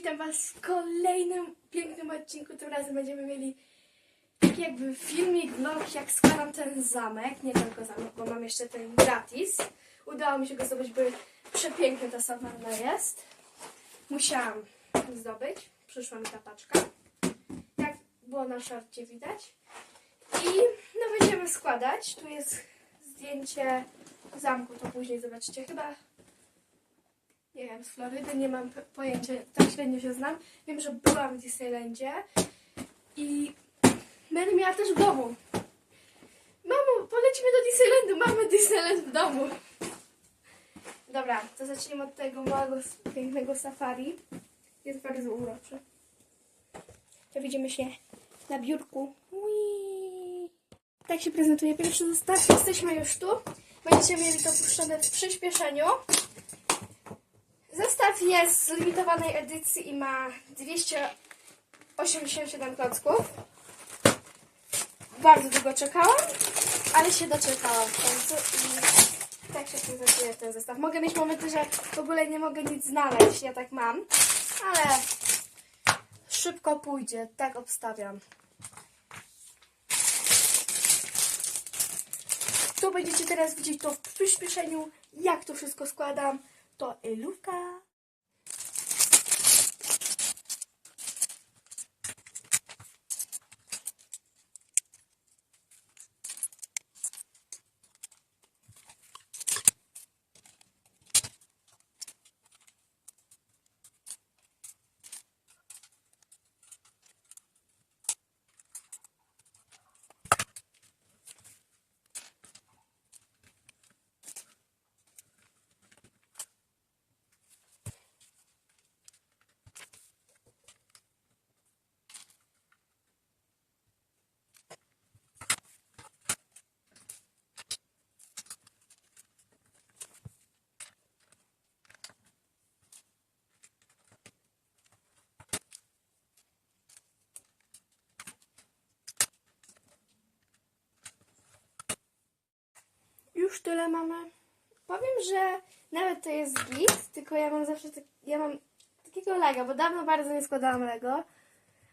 Witam Was w kolejnym pięknym odcinku. Tym razem będziemy mieli taki jakby filmik, vlog, jak składam ten zamek. Nie tylko zamek, bo mam jeszcze ten gratis. Udało mi się go zdobyć, bo przepiękny ta sawanna jest. Musiałam zdobyć. Przyszła mi ta paczka. Jak było na szorcie widać. I no będziemy składać. Tu jest zdjęcie zamku, to później zobaczycie. Chyba nie wiem, z Florydy, nie mam pojęcia, tak średnio się znam. Wiem, że byłam w Disneylandzie i będę miała też w domu. Mamo, polecimy do Disneylandu, mamy Disneyland w domu. Dobra, to zacznijmy od tego małego, pięknego safari. Jest bardzo uroczy. To widzimy się na biurku. Ui. Tak się prezentuje pierwszy zestaw. Jesteśmy już tu. Będziecie mieli to puszczone w przyspieszeniu. Zestaw jest z limitowanej edycji i ma 287 klocków. Bardzo długo czekałam, ale się doczekałam w końcu i tak się prezentuje ten zestaw. Mogę mieć momenty, że w ogóle nie mogę nic znaleźć, ja tak mam, ale szybko pójdzie, tak obstawiam. Tu będziecie teraz widzieć to w przyspieszeniu, jak to wszystko składam. To Elówka. Już tyle mamy. Powiem, że nawet to jest git, tylko ja mam zawsze tak, ja mam takiego Lego, bo dawno bardzo nie składałam Lego.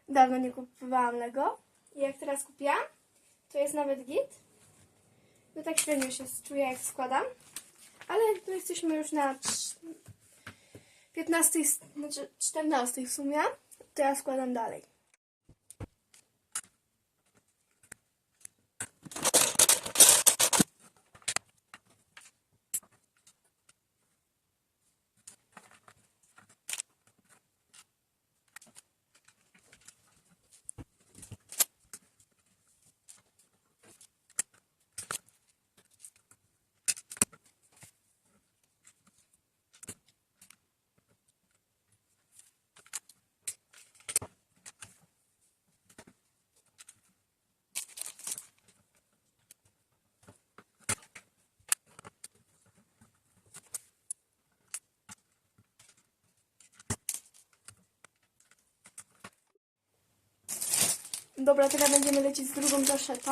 Dawno nie kupowałam Lego. I jak teraz kupiłam, to jest nawet git. No tak średnio się czuję, jak składam. Ale my jesteśmy już na trz- 15, znaczy 14 w sumie. To ja składam dalej. Dobra, teraz będziemy lecieć z drugą zaszetą.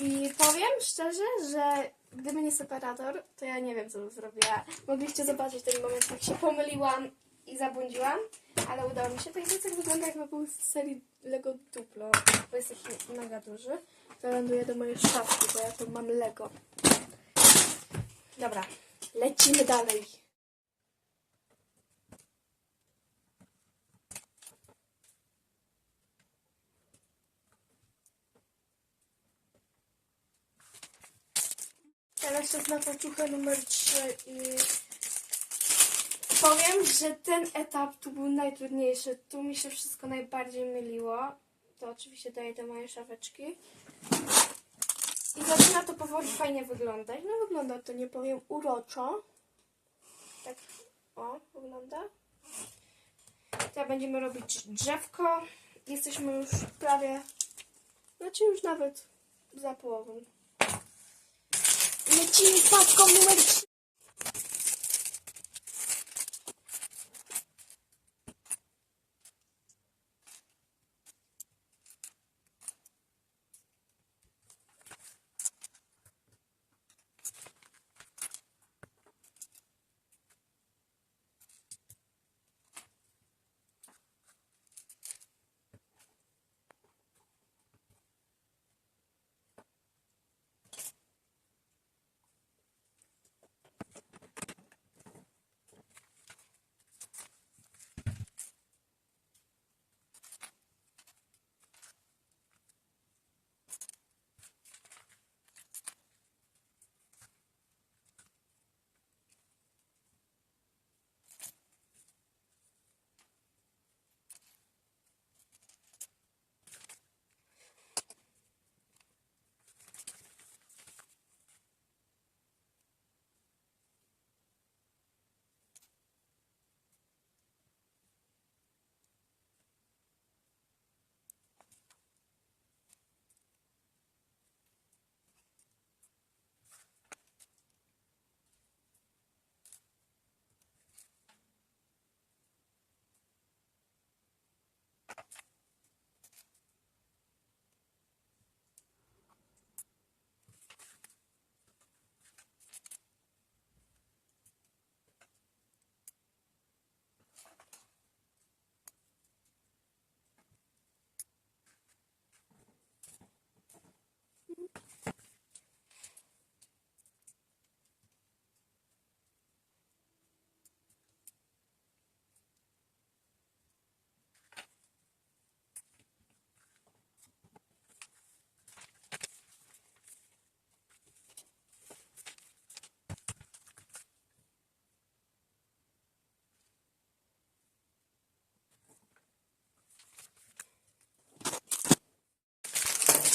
I powiem szczerze, że gdyby nie separator, to ja nie wiem, co bym zrobiła. Mogliście zobaczyć ten moment, jak się pomyliłam i zabłądziłam, ale udało mi się. Ten plecak wygląda jakby był z serii Lego Duplo, bo jest taki mega duży. To ląduje do mojej szafki, bo ja tu mam Lego. Dobra, lecimy dalej. Czas na paczuchę numer 3 i powiem, że ten etap tu był najtrudniejszy. Tu mi się wszystko najbardziej myliło. To oczywiście daję do mojej szafeczki. I zaczyna to powoli fajnie wyglądać. No wygląda to, nie powiem, uroczo. Tak, o, wygląda. Teraz będziemy robić drzewko. Jesteśmy już prawie, znaczy już nawet za połową. Lecimy z paczką numer 3.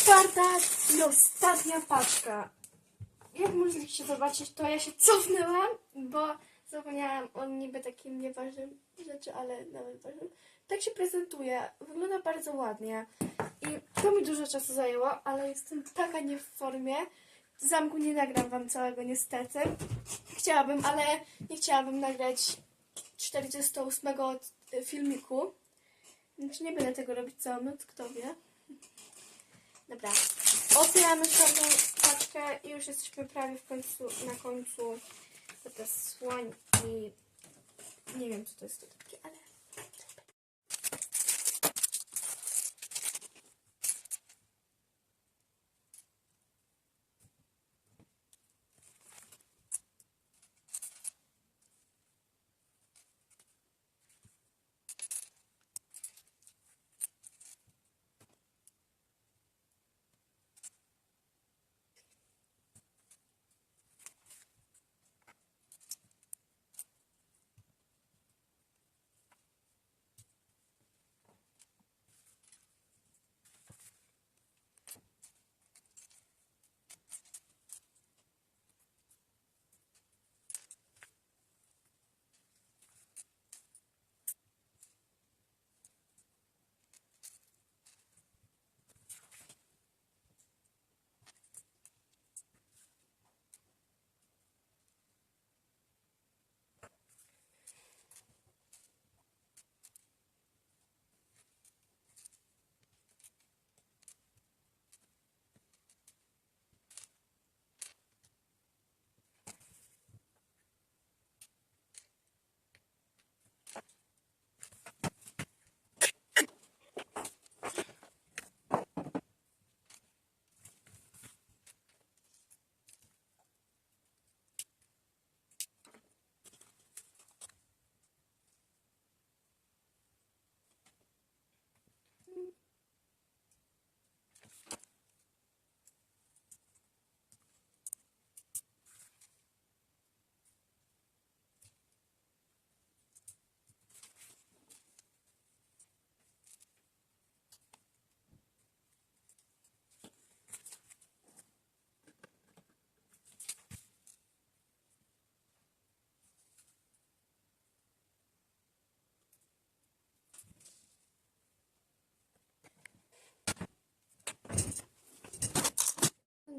czwarta i ostatnia paczka. Jak możecie zobaczyć, to ja się cofnęłam, bo zapomniałam o niby takim nieważnym rzeczy, ale nawet ważnym. Tak się prezentuje. Wygląda bardzo ładnie. I to mi dużo czasu zajęło, ale jestem taka nie w formie. Zamku nie nagram wam całego niestety. Chciałabym, ale nie chciałabym nagrać 48 od- filmiku. Więc nie będę tego robić całą noc, kto wie. Dobra, otwieramy czarną paczkę i już jesteśmy prawie w końcu, na końcu. To te słoń i nie wiem co to jest to takie, ale...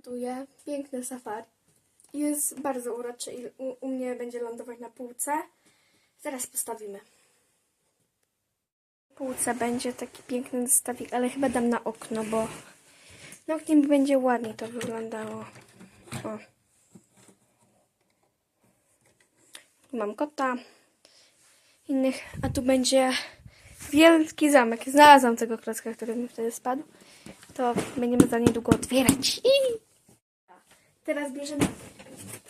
Prezentuję piękny safari. Jest bardzo uroczy i u, u mnie będzie lądować na półce. Zaraz postawimy. Na półce będzie taki piękny zestawik, ale chyba dam na okno, bo na oknie będzie ładniej to wyglądało. O. Mam kota, innych, a tu będzie wielki zamek. Znalazłam tego klocka, który mi wtedy spadł. To będziemy za niedługo otwierać. Teraz bierzemy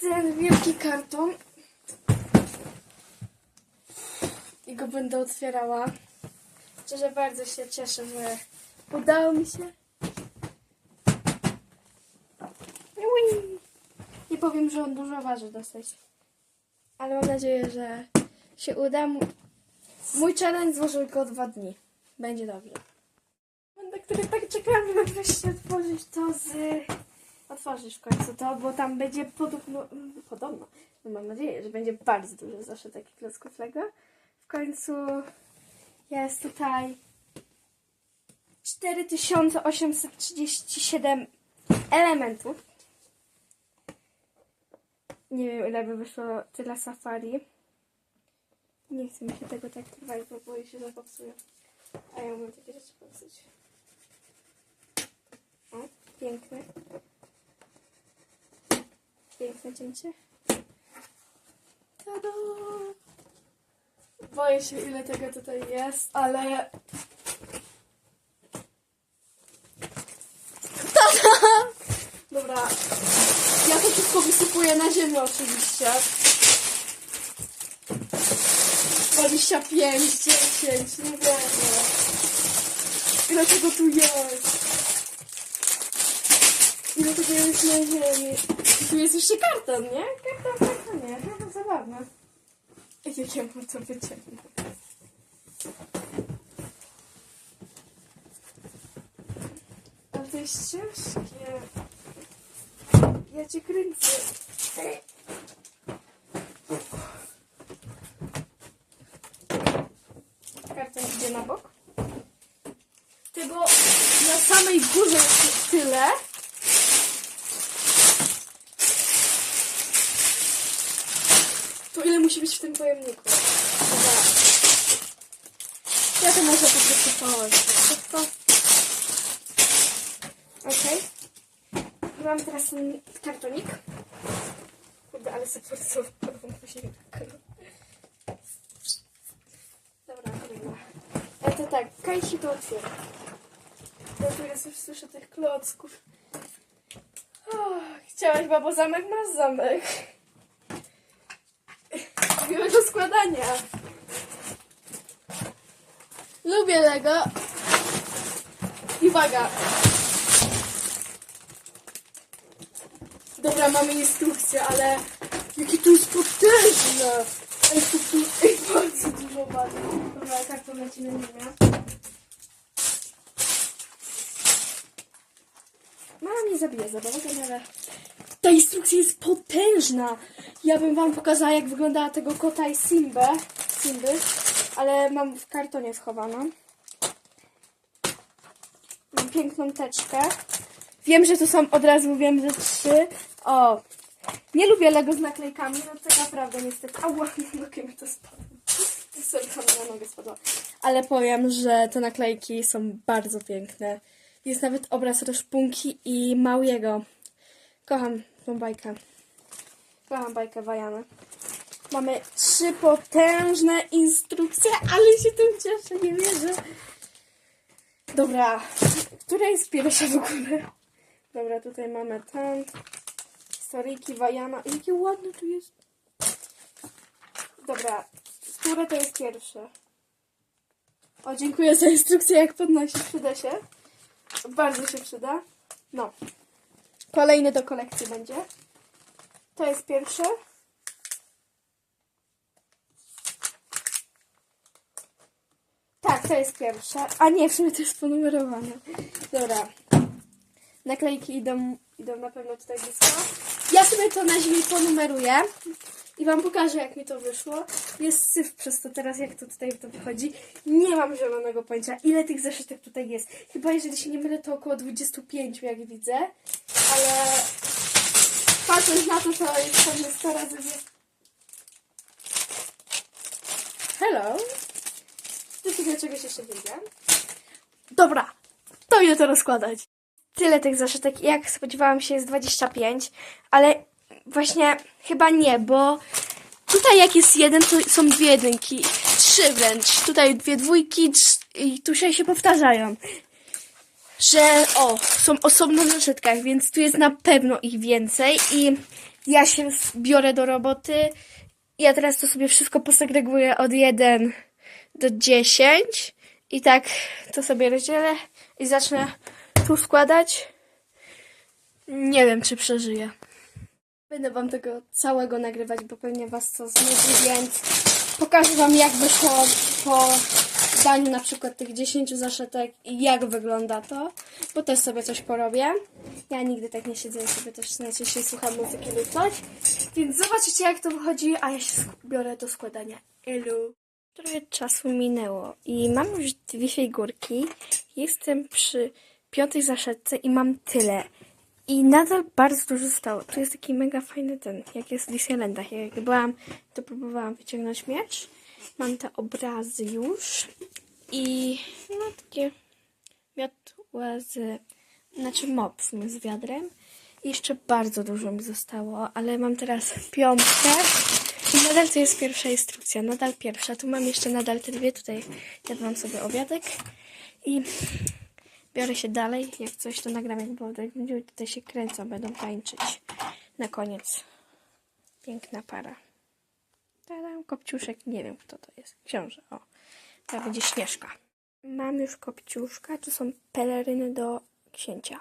ten wielki karton i go będę otwierała. Szczerze bardzo się cieszę, że udało mi się. Nie powiem, że on dużo waży dosyć. Ale mam nadzieję, że się uda. Mój- challenge złożył tylko dwa dni. Będzie dobrze. Na który tak czekałam, żeby wreszcie otworzyć to z... Otworzyć w końcu to, bo tam będzie podobno... Podobno. No mam nadzieję, że będzie bardzo dużo zawsze takich klocków Lego. W końcu jest tutaj 4837 elementów. Nie wiem, ile by wyszło tyle safari. Nie chcę mi się tego tak trwać, bo boję się, że popsuję. A ja umiem takie rzeczy popsuć. O, piękne. Piękne cięcie. Tada! Boję się, ile tego tutaj jest, ale... Tada! Dobra. Ja to wszystko wysypuję na ziemię oczywiście. 25, 10, nie wiem. Ile tego tu jest? Ile tego jest na ziemi? Tu jest jeszcze karton, nie? Karton w kartonie. No to zabawne. Jak ja mu to wyciągnę? Ale jest ciężkie. Ja cię kręcę. Karta idzie na bok. Tego na samej górze jest tyle. To ile musi być w tym pojemniku? Ja to może położyć. Szybko. Okej. Mam teraz ten kartonik. Kurde, ale sobie porysowałam później. Dobra, dobra. Ja to tak, Kajsi to otwiera. Ja jest już słyszę tych klocków. O, chciałaś, babo, zamek? Masz zamek. Składania. Lubię Lego. I uwaga. Dobra, mamy instrukcję, ale jakie to jest potężne. Ej, to tu ej, bardzo dużo wady. Dobra, karton leci na ziemię. Mama mnie zabije za bałagę, ale... Ta instrukcja jest potężna. Ja bym wam pokazała, jak wyglądała tego kota i Simbę. Simby, ale mam w kartonie schowaną. Mam piękną teczkę. Wiem, że tu są, od razu wiem, że trzy. O, nie lubię Lego z naklejkami, no to naprawdę niestety. Ała, na nogę mi to spadło. Sorry, na nogę spadła. Ale powiem, że te naklejki są bardzo piękne. Jest nawet obraz Roszpunki i Maujego. Kocham tą bajkę. Kocham bajkę Wajany. Mamy trzy potężne instrukcje, ale się tym cieszę, nie wierzę. Dobra, która jest pierwsza w ogóle? Dobra, tutaj mamy ten. Historyjki Wajana. Jakie ładne tu jest. Dobra, które to jest pierwsze? O, dziękuję za instrukcję, jak podnosić. Przyda się. Bardzo się przyda. No. Kolejny do kolekcji będzie. To jest pierwsze. Tak, to jest pierwsze. A nie, w sumie to jest ponumerowane. Dobra. Naklejki idą, idą na pewno tutaj blisko. Ja sobie to na ziemi ponumeruję i wam pokażę, jak mi to wyszło. Jest syf przez to teraz, jak to tutaj to wychodzi. Nie mam zielonego pojęcia, ile tych zeszytek tutaj jest. Chyba, jeżeli się nie mylę, to około 25, jak widzę. Ale patrząc na to, to jest pewnie 100 razy wie... Hello. Sobie czegoś jeszcze wyjdzie. Dobra, to ile to rozkładać? Tyle tych zaszytek, jak spodziewałam się, jest 25, ale właśnie chyba nie, bo tutaj jak jest jeden, to są dwie jedynki, trzy wręcz. Tutaj dwie dwójki i tu się się powtarzają. Że o, są osobno w zaszytkach, więc tu jest na pewno ich więcej i ja się biorę do roboty. Ja teraz to sobie wszystko posegreguję od 1 do 10 i tak to sobie rozdzielę i zacznę tu składać. Nie wiem, czy przeżyję. Będę wam tego całego nagrywać, bo pewnie was to znudzi, więc pokażę wam, jak wyszło po daniu na przykład tych 10 zaszetek i jak wygląda to, bo też sobie coś porobię. Ja nigdy tak nie siedzę sobie też najczęściej słucham muzyki lub coś. Więc zobaczycie, jak to wychodzi, a ja się biorę do składania. Elu. Trochę czasu minęło i mam już dwie figurki. Jestem przy piątej zaszetce i mam tyle. I nadal bardzo dużo zostało. Tu jest taki mega fajny ten, jak jest w Disneylandach. Jak byłam, to próbowałam wyciągnąć miecz. Mam te obrazy już. I no takie miotła z, znaczy mop z wiadrem. I jeszcze bardzo dużo mi zostało, ale mam teraz piątkę. I nadal to jest pierwsza instrukcja, nadal pierwsza. Tu mam jeszcze nadal te dwie, tutaj jadłam sobie obiadek. I biorę się dalej, jak coś to nagram, jak będą ludzie tutaj się kręcą, będą tańczyć. Na koniec. Piękna para. Tadam, kopciuszek, nie wiem kto to jest. Książę, o. To będzie Śnieżka. Mam już kopciuszka, tu są peleryny do księcia.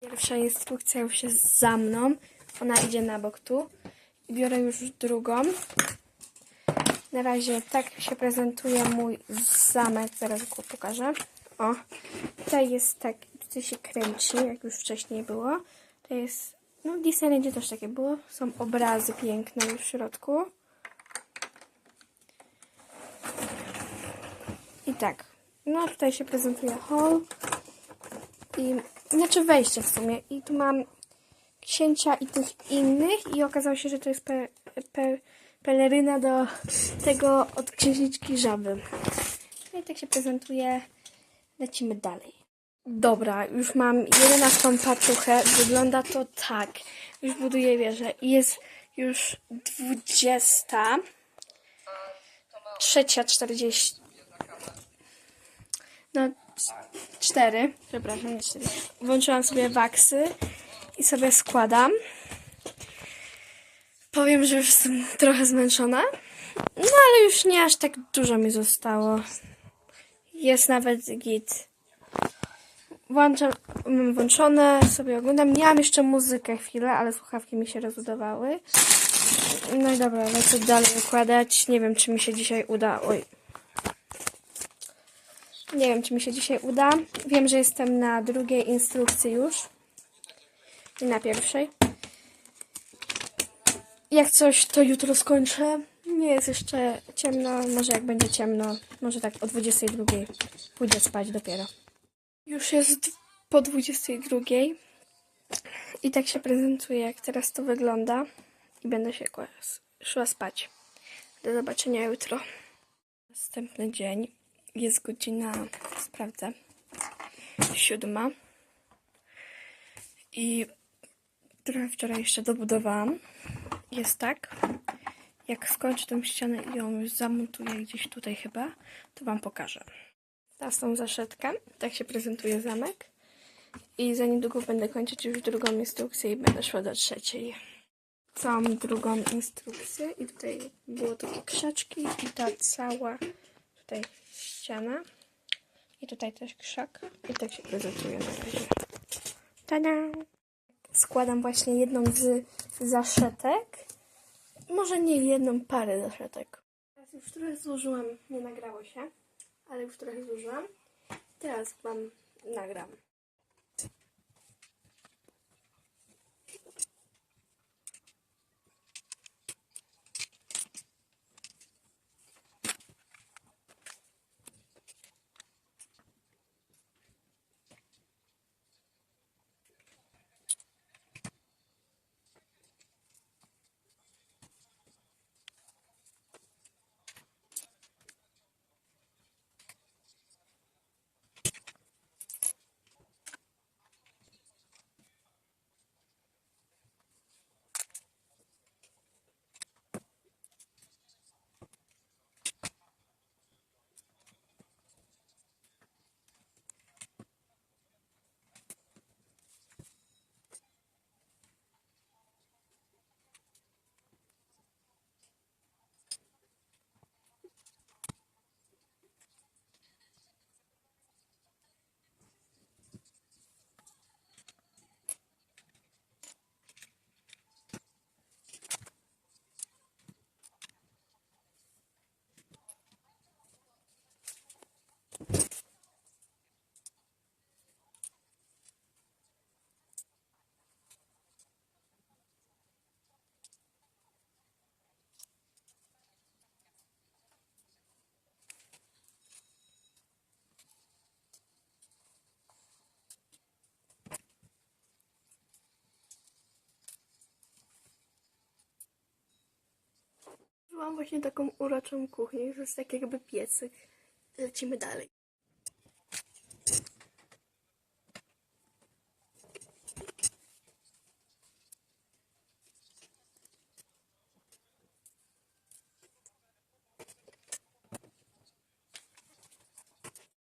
Pierwsza instrukcja już jest za mną. Ona idzie na bok tu. Biorę już drugą. Na razie tak się prezentuje mój zamek. Zaraz go pokażę. O, tutaj jest tak tutaj się kręci, jak już wcześniej było. To jest, no w Disneylandzie też takie było. Są obrazy piękne w środku. I tak, no tutaj się prezentuje hall. I, znaczy wejście w sumie. I tu mam księcia i tych innych i okazało się, że to jest pe, pe, peleryna do tego od księżniczki żaby. No i tak się prezentuje. Lecimy dalej. Dobra, już mam 11 paczuchę. Wygląda to tak. Już buduję wieżę. Jest już 20. Trzecia 40. No, cztery. Przepraszam, nie cztery. Włączyłam sobie waksy i sobie składam. Powiem, że już jestem trochę zmęczona. No ale już nie aż tak dużo mi zostało. Jest nawet git. Włączam, mam włączone, sobie oglądam. Miałam jeszcze muzykę chwilę, ale słuchawki mi się rozładowały. No i dobra, lecę dalej układać. Nie wiem, czy mi się dzisiaj uda. Oj. Nie wiem, czy mi się dzisiaj uda. Wiem, że jestem na drugiej instrukcji już. I na pierwszej. Jak coś, to jutro skończę. Nie jest jeszcze ciemno. Może jak będzie ciemno, może tak o 22 pójdę spać dopiero. Już jest po 22 i tak się prezentuje, jak teraz to wygląda. I będę się szła spać. Do zobaczenia jutro. Następny dzień. Jest godzina, sprawdzę, siódma. I trochę wczoraj jeszcze dobudowałam. Jest tak. Jak skończę tę ścianę i ją już zamontuję gdzieś tutaj chyba, to Wam pokażę. Teraz tą zaszetkę. Tak się prezentuje zamek. I za niedługo będę kończyć już drugą instrukcję i będę szła do trzeciej. Całą drugą instrukcję i tutaj było takie krzaczki i ta cała tutaj ściana. I tutaj też krzak. I tak się prezentuje na razie. Tada! Składam właśnie jedną z zaszetek. Może nie jedną parę zaszetek. Teraz już trochę złożyłam, nie nagrało się, ale już trochę złożyłam. Teraz Wam nagram. Mam właśnie taką uroczą kuchnię, że jest tak jakby piecyk. Lecimy dalej.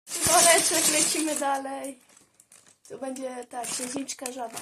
Woreczek, lecimy dalej. Tu będzie ta księżniczka żaba.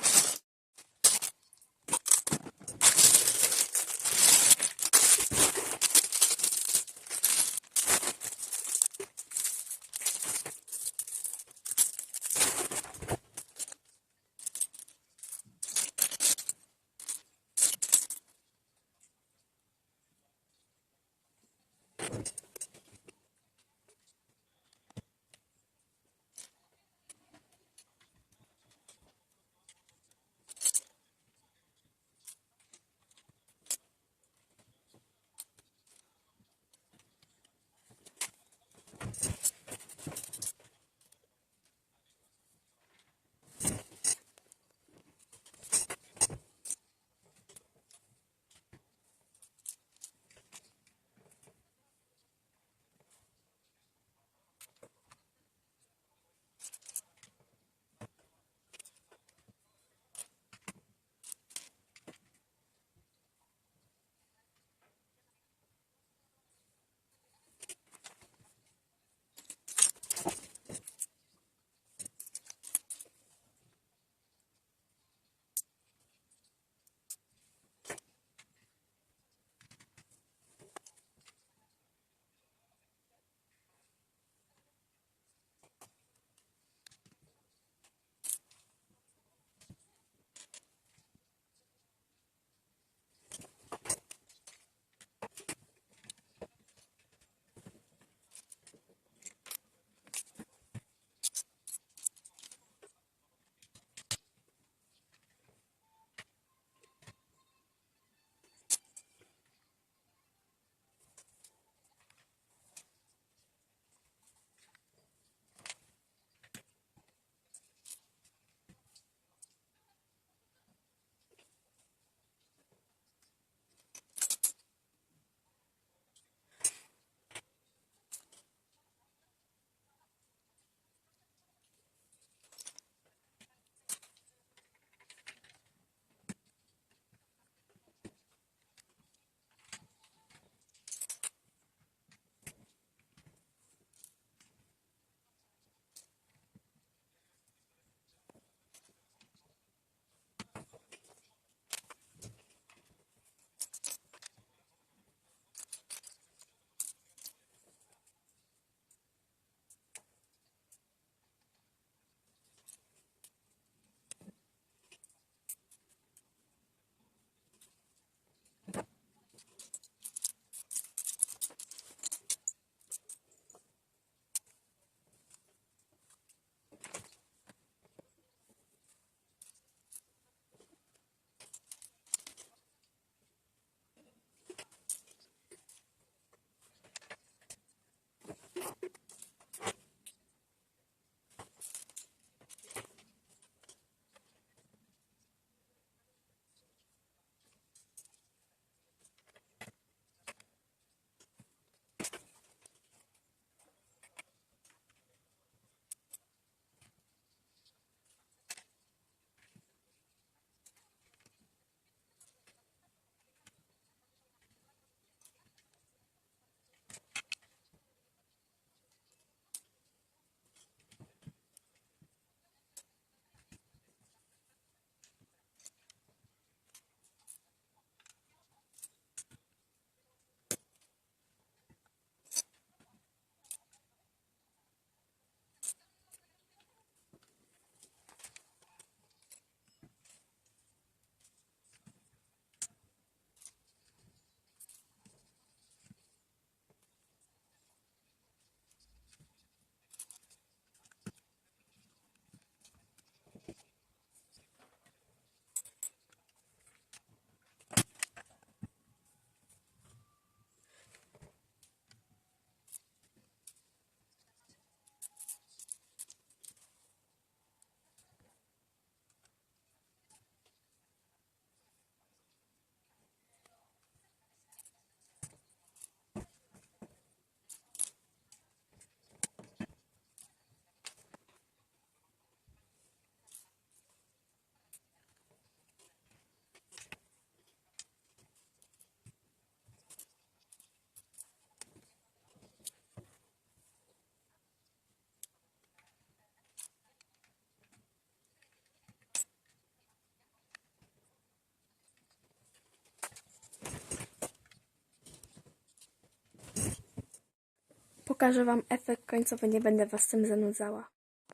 Pokażę Wam efekt końcowy, nie będę Was tym zanudzała.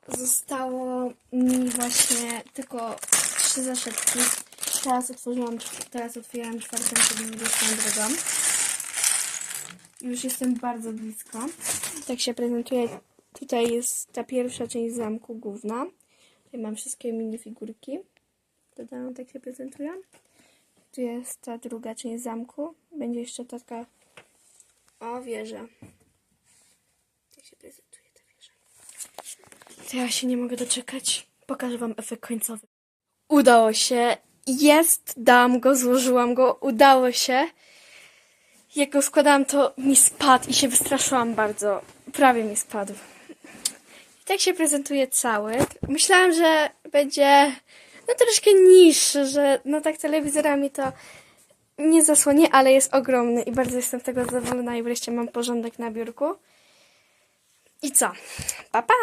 Zostało mi właśnie tylko trzy zaszepki. Teraz otworzyłam, teraz otwieram czwartą, czyli 22. Już jestem bardzo blisko. Tak się prezentuje. Tutaj jest ta pierwsza część zamku główna. Tutaj mam wszystkie minifigurki. Dodałam, tak się prezentują. Tu jest ta druga część zamku. Będzie jeszcze taka o wieża. Się prezentuje ta wieża. To ja się nie mogę doczekać. Pokażę wam efekt końcowy. Udało się. Jest, dałam go, złożyłam go. Udało się. Jak go składałam, to mi spadł i się wystraszyłam bardzo. Prawie mi spadł. I tak się prezentuje cały. Myślałam, że będzie no troszkę niższy, że no tak telewizorami to nie zasłonię, ale jest ogromny i bardzo jestem tego zadowolona i wreszcie mam porządek na biurku. I co? Pa, pa!